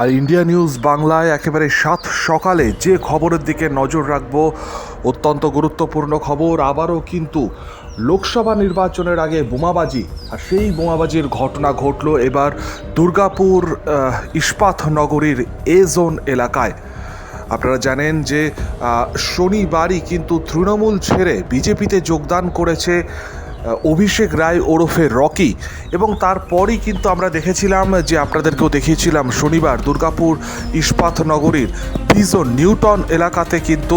আর India news বাংলায় একেবারে সাত সকালে যে খবরের দিকে নজর রাখব, অত্যন্ত গুরুত্বপূর্ণ খবর। আবারও কিন্তু লোকসভা নির্বাচনের আগে বোমাবাজি, আর সেই বোমাবাজির ঘটনা ঘটল এবার দুর্গাপুর ইস্পাত নগরীর এ জোন এলাকায়। আপনারা জানেন যে শনিবারই কিন্তু তৃণমূল ছেড়ে বিজেপিতে যোগদান করেছে অভিষেক রায় ওরফে রকি। এবং তারপরই কিন্তু আমরা দেখেছিলাম যে আপনাদেরকেও দেখিয়েছিলাম, শনিবার দুর্গাপুর ইস্পাত নগরীর বিজন নিউটন এলাকাতে কিন্তু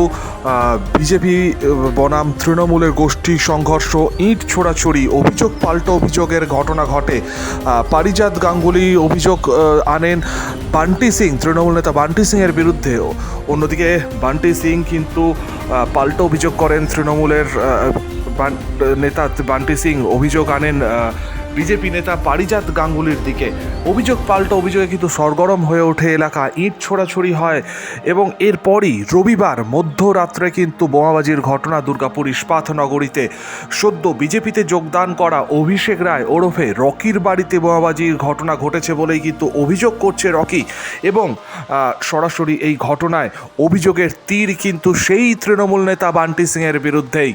বিজেপি বনাম তৃণমূলের গোষ্ঠী সংঘর্ষ, ইট ছোড়াছড়ি, অভিযোগ, পাল্টা অভিযোগের ঘটনা ঘটে। পারিজাত গাঙ্গুলি অভিযোগ আনেন বান্টি সিং, তৃণমূল নেতা বান্টি সিংয়ের বিরুদ্ধে। অন্যদিকে বান্টি সিং কিন্তু পাল্টা অভিযোগ করেন তৃণমূলের নেতা বান্টি সিং অভিযোগ আনেন বিজেপি নেতা পারিজাত গাঙ্গুলির দিকে। অভিযোগ পাল্টা অভিযোগে কিন্তু সরগরম হয়ে ওঠে এলাকা, ইট ছোড়াছড়ি হয় এবং এরপরই রবিবার মধ্যরাত্রে কিন্তু বোমাবাজির ঘটনা দুর্গাপুর ইস্পাত নগরীতে সদ্য বিজেপিতে যোগদান করা অভিষেক রায় ওরফে রকির বাড়িতে বোমাবাজির ঘটনা ঘটেছে বলেই কিন্তু অভিযোগ করছে রকি এবং সরাসরি এই ঘটনায় অভিযোগের তীর কিন্তু সেই তৃণমূল নেতা বান্টি সিংয়ের বিরুদ্ধেই।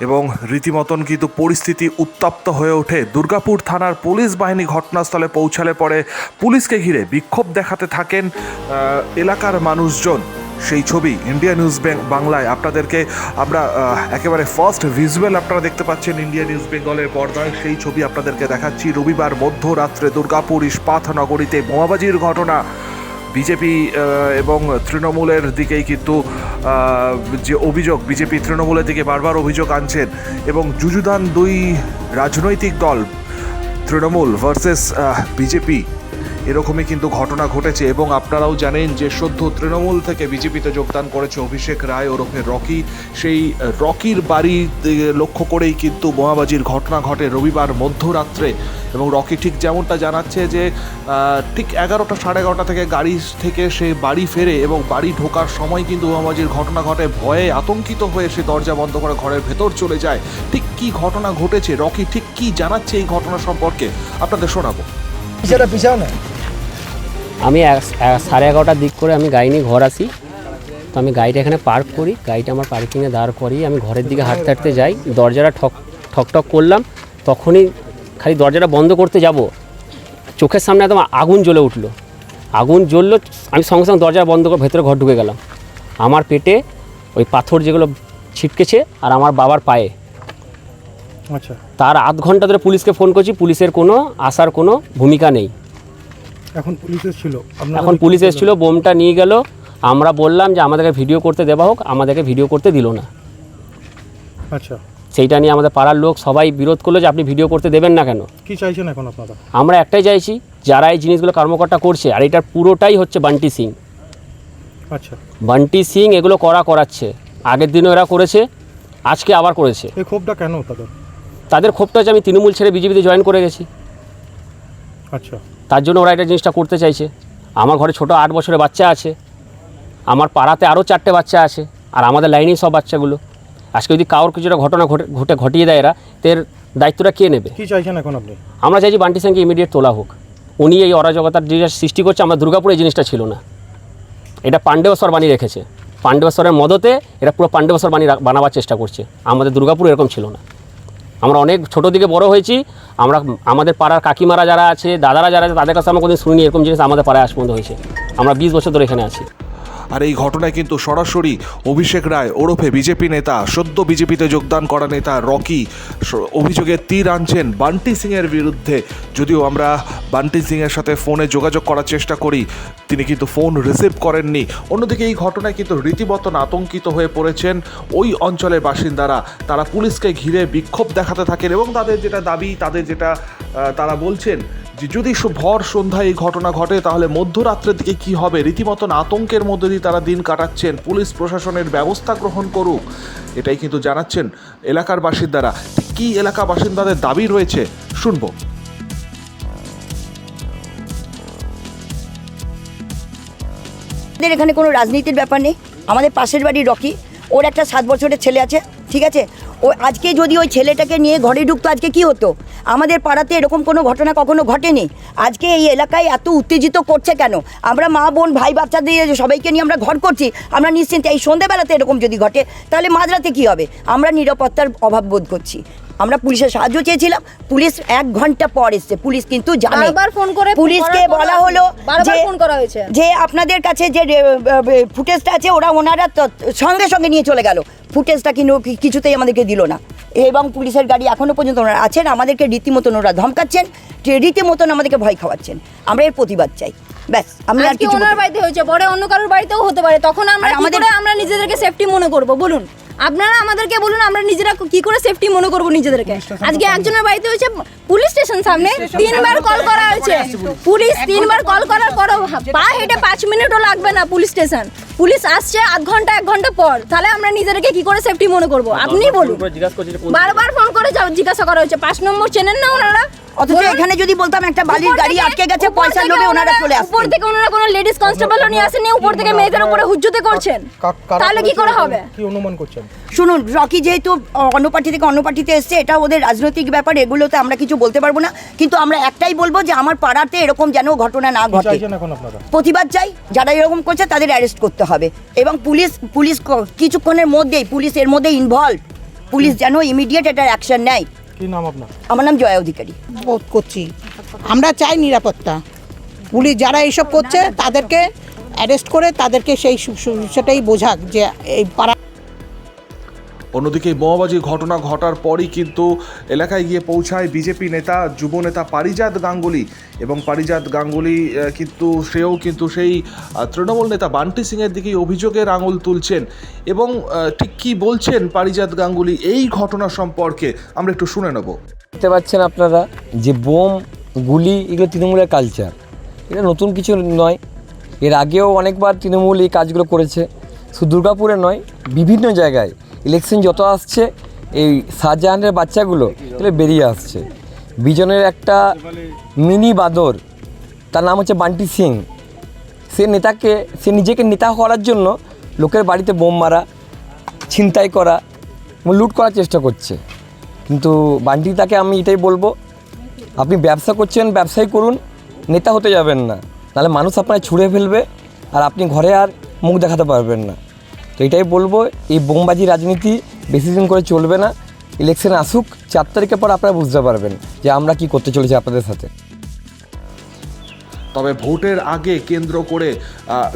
এবং রীতিমতন কিন্তু পরিস্থিতি উত্তপ্ত হয়ে ওঠে। দুর্গাপুর থানার পুলিশ বাহিনী ঘটনাস্থলে পৌঁছালে পরে পুলিশকে ঘিরে বিক্ষোভ দেখাতে থাকেন এলাকার মানুষজন। সেই ছবি ইন্ডিয়া নিউজ ব্যাংক বাংলায়। আপনাদেরকে আমরা একেবারে ফার্স্ট ভিজুয়াল আপনারা দেখতে পাচ্ছেন ইন্ডিয়া নিউজ বেঙ্গলের পর্দায়। সেই ছবি আপনাদেরকে দেখাচ্ছি। রবিবার মধ্যরাত্রে দুর্গাপুর ইস্পাত নগরীতে বোমাবাজির ঘটনা। বিজেপি এবং তৃণমূলের দিকেই কিন্তু যে অভিযোগ, বিজেপি তৃণমূলের দিকে বারবার অভিযোগ আনছেন, এবং যুযুদান দুই রাজনৈতিক দল, তৃণমূল ভার্সেস বিজেপি এরকমই কিন্তু ঘটনা ঘটেছে এবং আপনারাও জানেন যে সদ্য তৃণমূল থেকে বিজেপিতে যোগদান করেছে অভিষেক রায় ওরফে রকি। সেই রকির বাড়ি লক্ষ্য করেই কিন্তু বোমাবাজির ঘটনা ঘটে রবিবার মধ্যরাত্রে এবং রকি ঠিক যেমনটা জানাচ্ছে যে ঠিক এগারোটা সাড়ে এগারোটা থেকে গাড়ি থেকে সে বাড়ি ফেরে এবং বাড়ি ঢোকার সময় কিন্তু বোমাবাজির ঘটনা ঘটে। ভয়ে আতঙ্কিত হয়ে সে দরজা বন্ধ করে ঘরের ভেতর চলে যায়। ঠিক কি ঘটনা ঘটেছে? রকি ঠিক কি জানাচ্ছে এই ঘটনা সম্পর্কে? আপনাদের শোনাবো। পিছাটা আমি সাড়ে এগারোটার দিক করে আমি গাড়ি নিয়ে ঘর আসি। তো আমি গাড়িটা এখানে পার্ক করি। গাড়িটা আমার পার্কিংয়ে দাঁড় করিয়ে আমি ঘরের দিকে হাঁটতে হাঁটতে যাই। দরজাটা ঠক ঠক ঠক করলাম। তখনই খালি দরজাটা বন্ধ করতে যাব। চোখের সামনে একদম আগুন জ্বলে উঠল। আগুন জ্বললো আমি সঙ্গে সঙ্গে দরজা বন্ধ করে ভেতরে ঘর ঢুকে গেলাম। আমার পেটে ওই পাথর যেগুলো ছিটকেছে আর আমার বাবার পায়ে। আচ্ছা। তার আধ ঘণ্টা ধরে পুলিশকে ফোন করছি। পুলিশের কোনো আসার কোনো ভূমিকা নেই। এখন পুলিশ এসেছিল। এখন পুলিশ এসেছিল বোমটা নিয়ে গেল। আমরা বললাম যে আমাদেরকে ভিডিও করতে দেওয়া হোক আমাদেরকে ভিডিও করতে দিল না। আচ্ছা। সেইটা নিয়ে আমাদের পাড়ার লোক সবাই বিরোধ করল যে আপনি ভিডিও করতে দেবেন না কেন? কি চাইছেন এখন আপনারা? আমরা একটাই চাইছি যারা এই জিনিসগুলো কর্মকর্তা করছে আর এটার পুরোটাই হচ্ছে বান্টি সিং। আচ্ছা। বান্টি সিং এগুলো করা করাচ্ছে। আগের দিনও এরা করেছে আজকে আবার করেছে। এই ক্ষোভটা কেন তাদের? তাদের ক্ষোভটা হচ্ছে আমি তৃণমূল ছেড়ে বিজেপিতে জয়েন করে গেছি। আচ্ছা। তার জন্য ওরা এটা জিনিসটা করতে চাইছে। আমার ঘরে ছোট আট বছরের বাচ্চা আছে। আমার পাড়াতে আরও চারটে বাচ্চা আছে আর আমাদের লাইনেই সব বাচ্চাগুলো। আজকে যদি কারোর কিছুটা ঘটনা ঘটে ঘটে ঘটিয়ে দেয় এরা এর দায়িত্বটা কে নেবে? কি চাইছেন এখন আপনি? আমরা চাইছি বান্টি সিংকে ইমিডিয়েট তোলা হোক। উনি এই অরাজকতার জিনিস সৃষ্টি করছে আমরা দুর্গাপুরে এই জিনিসটা ছিল না। এটা পাণ্ডবেশ্বর বানিয়ে রেখেছে। পাণ্ডবেশ্বরের মদতে এটা পুরো পাণ্ডবেশ্বর বানিয়ে বানাবার চেষ্টা করছে। আমাদের দুর্গাপুর এরকম ছিল না। আমরা অনেক ছোট থেকে বড় হয়েছি, আমরা আমাদের পাড়ার কাকিমারা যারা আছে, দাদারা যারা আছে, তাদের কাছে আমরা কোনোদিন শুনিনি, এরকম জিনিস আমাদের পাড়ায় আসবন্ধ হয়েছে। আমরা বিশ বছর ধরে এখানে আছি। আর এই ঘটনায় কিন্তু সরাসরি অভিষেক রায় ওরফে বিজেপি নেতা, সদ্য বিজেপিতে যোগদান করা নেতা রকি অভিযোগে তীর আনছেন বান্টি সিংয়ের বিরুদ্ধে। যদিও আমরা বান্টি সিংয়ের সাথে ফোনে যোগাযোগ করার চেষ্টা করি, তিনি কিন্তু ফোন রিসিভ করেননি। অন্যদিকে এই ঘটনায় কিন্তু রীতিমতন আতঙ্কিত হয়ে পড়েছেন ওই অঞ্চলের বাসিন্দারা। তারা পুলিশকে ঘিরে বিক্ষোভ দেখাতে থাকেন এবং তাদের যেটা দাবি, তাদের যেটা তারা বলছেন যে যদি ভর সন্ধ্যায় এই ঘটনা ঘটে, তাহলে মধ্যরাত্রের দিকে কি হবে? রীতিমতন আতঙ্কের মধ্যে দিয়ে তারা দিন কাটাচ্ছেন। পুলিশ প্রশাসনের ব্যবস্থা গ্রহণ করুক। এটাই কিন্তু জানাচ্ছেন এলাকার বাসিন্দারা। কি এলাকা বাসিন্দাদের দাবি রয়েছে? শুনব। এখানে কোনো রাজনীতির ব্যাপার নেই। আমাদের পাশের বাড়ি রকি। ওর একটা সাত বছরের ছেলে আছে। ঠিক আছে? ও আজকে যদি ওই ছেলেটাকে নিয়ে ঘরে ঢুকতো, আজকে কি হতো? আমাদের পাড়াতে এরকম কোনো ঘটনা কখনো ঘটেনি? আজকে এই এলাকায় এত উত্তেজিত করছে কেন? আমরা মা, বোন, ভাই বাচ্চা দিয়ে সবাইকে নিয়ে আমরা ঘর করছি, আমরা নিশ্চিন্তে এই সন্ধেবেলাতে এরকম যদি ঘটে, তাহলে মাঝরাতে কি হবে? আমরা নিরাপত্তার অভাব বোধ করছি। আমরা পুলিশের সাহায্য চেয়েছিলাম। পুলিশ এক ঘণ্টা পর এসছে। পুলিশ কিন্তু জানে। ফোন করে পুলিশকে বলা হলো যে ফোন করা হয়েছে। যে আপনাদের কাছে যে ফুটেজটা আছে ওরা ওনারা সঙ্গে সঙ্গে নিয়ে চলে গেল। ফুটেজটা কিন্তু কিছুতেই আমাদেরকে দিল না। এবং পুলিশের গাড়ি এখনও পর্যন্ত ওনারা আছেন। আমাদেরকে রীতিমতন ওরা ধমকাচ্ছেন। রীতিমতন আমাদেরকে ভয় খাওয়াচ্ছেন। আমরা এর প্রতিবাদ চাই। ব্যাস আমি আর কিছু ওনার বাড়িতে হয়েছে। পরে অন্য কারোর বাড়িতেও হতে পারে। তখন আমরা আমাদের- আমরা নিজেদেরকে সেফটি মনে করব? বলুন। আপনারা আমাদেরকে বলুন আমরা নিজেরা কি করে সেফটি মনে করব নিজেদেরকে? আজকে একজনের বাড়িতে হয়েছে পুলিশ স্টেশন সামনে তিনবার কল করা হয়েছে। পুলিশ তিনবার কল করার পরও পা হেঁটে পাঁচ মিনিটও লাগবে না পুলিশ স্টেশন। পুলিশ আসছে আধ ঘণ্টা এক ঘণ্টা পর। তাহলে আমরা নিজেদেরকে কি করে সেফটি মনে করব? আপনি বলুন। বারবার ফোন করে জিজ্ঞাসা করা হয়েছে। পাঁচ নম্বর চেনেন না ওনারা? অথচ এখানে যদি বলতাম একটা বালির গাড়ি আটকে গেছে পয়সা লোভে ওনারা চলে উপর থেকে ওনারা কোনো লেডিস কনস্টেবলও নিয়ে আসেননি উপর থেকে মেয়েদের উপরে হুজ্জতে করছেন? তাহলে কি করে হবে? কি অনুমান করছেন? শুনুন রকি যেহেতু অন্য পার্টি থেকে অন্য পার্টিতে এসছে এটা ওদের রাজনৈতিক ব্যাপার এগুলোতে আমরা কিছু বলতে পারব না। কিন্তু আমরা একটাই বলব যে আমার পাড়াতে এরকম যেন ঘটনা না ঘটে। প্রতিবাদ চাই যারা এরকম করছে তাদের অ্যারেস্ট করতে হবে। এবং পুলিশ পুলিশ কিছুক্ষণের মধ্যেই পুলিশ এর মধ্যে ইনভলভ পুলিশ যেন ইমিডিয়েট এটার অ্যাকশন নেয়। কি নাম আপনার? আমার নাম জয়া অধিকারী। বোধ করছি। আমরা চাই নিরাপত্তা। পুলিশ যারা এইসব করছে তাদেরকে অ্যারেস্ট করে তাদেরকে সেই সেটাই বোঝাক যে এই পাড়া অন্যদিকে এই বোমাবাজির ঘটনা ঘটার পরই কিন্তু এলাকায় গিয়ে পৌঁছায় বিজেপি নেতা, যুব নেতা পারিজাত গাঙ্গুলি। এবং পারিজাত গাঙ্গুলি কিন্তু সেও কিন্তু সেই তৃণমূল নেতা বান্টি সিংয়ের দিকেই অভিযোগের আঙুল তুলছেন। এবং ঠিক কী বলছেন পারিজাত গাঙ্গুলি এই ঘটনা সম্পর্কে আমরা একটু শুনে নেব। দেখতে পাচ্ছেন আপনারা যে বোম, গুলি, এগুলো তৃণমূলের কালচার এটা নতুন কিছু নয়। এর আগেও অনেকবার তৃণমূল এই কাজগুলো করেছে। শুধু দুর্গাপুরে নয়, বিভিন্ন জায়গায় ইলেকশন যত আসছে, এই শাহজাহানের বাচ্চাগুলো এগুলো বেরিয়ে আসছে। বিজনের একটা মিনি বাদর, তার নাম হচ্ছে বান্টি সিং। সে নেতাকে, সে নিজেকে নেতা করার জন্য লোকের বাড়িতে বোম মারা, ছিনতাই করা, এবং লুট করার চেষ্টা করছে। কিন্তু বান্টি তাকে আমি এটাই বলব, আপনি ব্যবসা করছেন, ব্যবসাই করুন, নেতা হতে যাবেন না। নাহলে মানুষ আপনার ছুঁড়ে ফেলবে, আর আপনি ঘরে আর মুখ দেখাতে পারবেন না। তো এটাই বলব, এই বোমবাজি রাজনীতি বেশি দিন করে চলবে না। ইলেকশন আসুক, চার তারিখের পর আপনারা বুঝতে পারবেন যে আমরা কি করতে চলেছি আপনাদের সাথে। তবে ভোটের আগে কেন্দ্র করে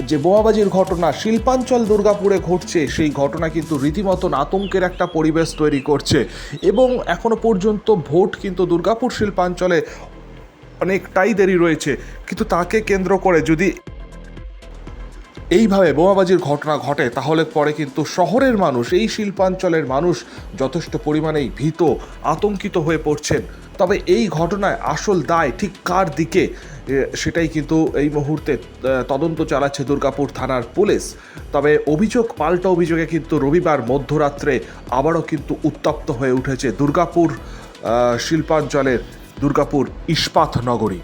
যে বোমাবাজির ঘটনা, শিল্পাঞ্চল দুর্গাপুরে ঘটছে, সেই ঘটনা কিন্তু রীতিমতন আতঙ্কের একটা পরিবেশ তৈরি করছে। এবং এখনও পর্যন্ত ভোট কিন্তু দুর্গাপুর শিল্পাঞ্চলে অনেকটাই দেরি রয়েছে। কিন্তু তাকে কেন্দ্র করে যদি এইভাবে বোমাবাজির ঘটনা ঘটে, তাহলে পরে কিন্তু শহরের মানুষ, এই শিল্পাঞ্চলের মানুষ যথেষ্ট পরিমাণেই ভীত, আতঙ্কিত হয়ে পড়ছেন। তবে এই ঘটনায় আসল দায় ঠিক কার দিকে সেটাই কিন্তু এই মুহূর্তে তদন্ত চালাচ্ছে দুর্গাপুর থানার পুলিশ। তবে অভিযোগ, পাল্টা অভিযোগে কিন্তু রবিবার মধ্যরাত্রে আবারও কিন্তু উত্তপ্ত হয়ে উঠেছে দুর্গাপুর শিল্পাঞ্চলের দুর্গাপুর ইস্পাত নগরী।